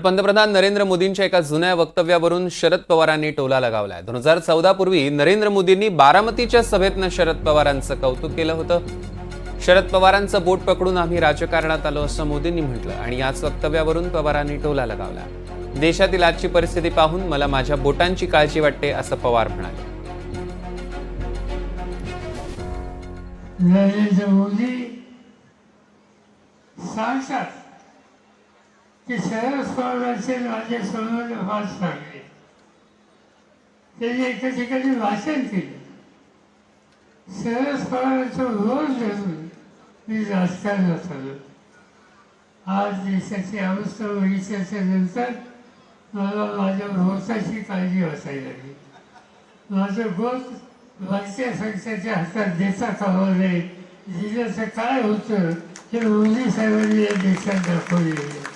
पंतप्रधान नरेंद्र मोदींच्या एका जुन्या वक्तव्यावरून शरद पवारांनी टोला लगावलाय. दोन हजार चौदा पूर्वी नरेंद्र मोदींनी बारामतीच्या सभेतनं शरद पवारांचं कौतुक केलं होतं. शरद पवारांचं बोट पकडून आम्ही राजकारणात आलो असं मोदींनी म्हटलं आणि याच वक्तव्यावरून पवारांनी टोला लगावला. देशातील आजची परिस्थिती पाहून मला माझ्या बोटांची काळजी वाटते असं पवार म्हणाले. नरेंद्र मोदी सांगतात की शरद पवारांचे माझे संबंध फार लागले त्यांनी एका ठिकाणी भाषण केलं शरद रोज धरून मी राजकारणात आलो आज देशाची अवस्था बघितल्याच्या नंतर मला माझ्या भोवताची काळजी वाचायला लागली माझं गोत भारतीय संख्याच्या हातात देता कामा नये जिल्ह्याचं काय होतं हे मोदी साहेबांनी या देशात दाखवलेलं आहे